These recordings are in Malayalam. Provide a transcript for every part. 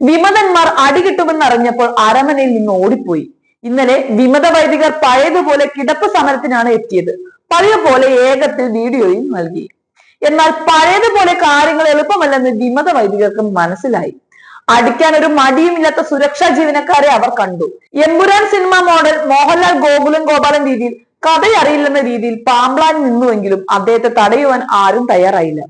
വിമതന്മാർ അടികിട്ടുമെന്നറിഞ്ഞപ്പോൾ അരമനയിൽ നിന്ന് ഓടിപ്പോയി. ഇന്നലെ വിമത വൈദികർ പഴയതുപോലെ കിടപ്പ് സമരത്തിനാണ് എത്തിയത്. പഴയ പോലെ ഏകത്തിൽ വീഡിയോയും നൽകി. എന്നാൽ പഴയതുപോലെ കാര്യങ്ങൾ എളുപ്പമല്ലെന്ന് വിമത വൈദികർക്ക് മനസ്സിലായി. അടിക്കാൻ ഒരു മടിയുമില്ലാത്ത സുരക്ഷാ ജീവനക്കാരെ അവർ കണ്ടു. എമ്പുരാൻ സിനിമ മോഡൽ മോഹൻലാൽ ഗോകുലം ഗോപാലൻ രീതിയിൽ കഥയറിയില്ലെന്ന രീതിയിൽ പാമ്പ്ലാൻ നിന്നുവെങ്കിലും അദ്ദേഹത്തെ തടയുവാൻ ആരും തയ്യാറായില്ല.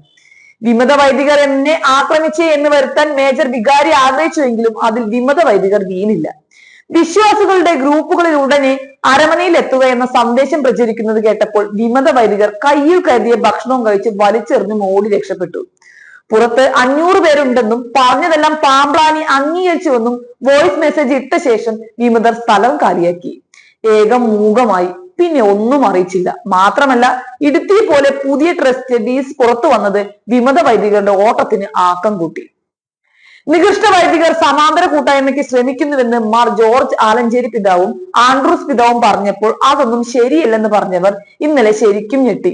വിമത വൈദികർ എന്നെ ആക്രമിച്ചു എന്ന് വരുത്താൻ മേജർ വികാരി ആഗ്രഹിച്ചുവെങ്കിലും അതിൽ വിമത വൈദികർ വീണില്ല. വിശ്വാസികളുടെ ഗ്രൂപ്പുകളിൽ ഉടനെ അരമനയിൽ എത്തുക എന്ന സന്ദേശം പ്രചരിക്കുന്നത് കേട്ടപ്പോൾ വിമത വൈദികർ കയ്യിൽ കരുതിയ ഭക്ഷണവും കഴിച്ച് വലിച്ചെറിഞ്ഞ് മോടി രക്ഷപ്പെട്ടു. പുറത്ത് അഞ്ഞൂറ് പേരുണ്ടെന്നും പറഞ്ഞതെല്ലാം പാമ്പ്ലാനി അംഗീകരിച്ചുവെന്നും വോയിസ് മെസ്സേജ് ഇട്ട ശേഷം വിമതർ സ്ഥലം കാലിയാക്കി. ഏകം മൂകമായി പിന്നെ ഒന്നും അറിയിച്ചില്ല. മാത്രമല്ല ഇടുത്തി പോലെ പുതിയ ട്രസ്റ്റഡീസ് പുറത്തു വന്നത് വിമത വൈദികരുടെ ഓട്ടത്തിന് ആക്കം കൂട്ടി. നികൃഷ്ട വൈദികർ സമാന്തര കൂട്ടായ്മയ്ക്ക് ശ്രമിക്കുന്നുവെന്ന് മാർ ജോർജ് ആലഞ്ചേരി പിതാവും ആൻഡ്രൂസ് പിതാവും പറഞ്ഞപ്പോൾ അതൊന്നും ശരിയല്ലെന്ന് പറഞ്ഞവർ ഇന്നലെ ശരിക്കും ഞെട്ടി.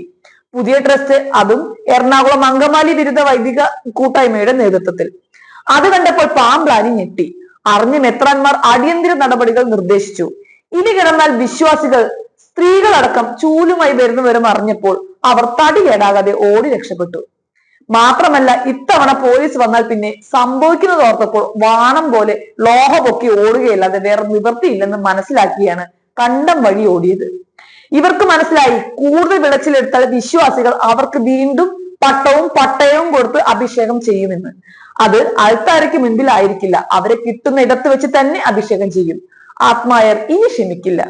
പുതിയ ട്രസ്റ്റ് അതും എറണാകുളം അങ്കമാലി ബിരുദ വൈദിക കൂട്ടായ്മയുടെ നേതൃത്വത്തിൽ. അത് കണ്ടപ്പോൾ പാമ്പ്ലാനി ഞെട്ടി. അറിഞ്ഞ മെത്രാന്മാർ അടിയന്തര നടപടികൾ നിർദ്ദേശിച്ചു. ഇനി കിടന്നാൽ വിശ്വാസികൾ സ്ത്രീകളടക്കം ചൂലുമായി വരുന്നവരും അറിഞ്ഞപ്പോൾ അവർ തടി കേടാകാതെ ഓടി രക്ഷപ്പെട്ടു. മാത്രമല്ല ഇത്തവണ പോലീസ് വന്നാൽ പിന്നെ സംഭവിക്കുന്നത് ഓർത്തപ്പോൾ വാണം പോലെ ലോഹ പൊക്കി ഓടുകയല്ലാതെ വേറെ നിവൃത്തിയില്ലെന്ന് മനസ്സിലാക്കിയാണ് കണ്ടം വഴി ഓടിയത്. ഇവർക്ക് മനസ്സിലായി കൂടുതൽ വിളച്ചിലെടുത്താൽ വിശ്വാസികൾ അവർക്ക് വീണ്ടും പട്ടവും പട്ടയവും കൊടുത്ത് അഭിഷേകം ചെയ്യുമെന്ന്. അത് അൾത്താരയ്ക്ക് മുൻപിലായിരിക്കില്ല അവരെ കിട്ടുന്ന ഇടത്ത് വെച്ച് തന്നെ അഭിഷേകം ചെയ്യും. ആത്മായർ ഇനി ക്ഷമിക്കില്ല.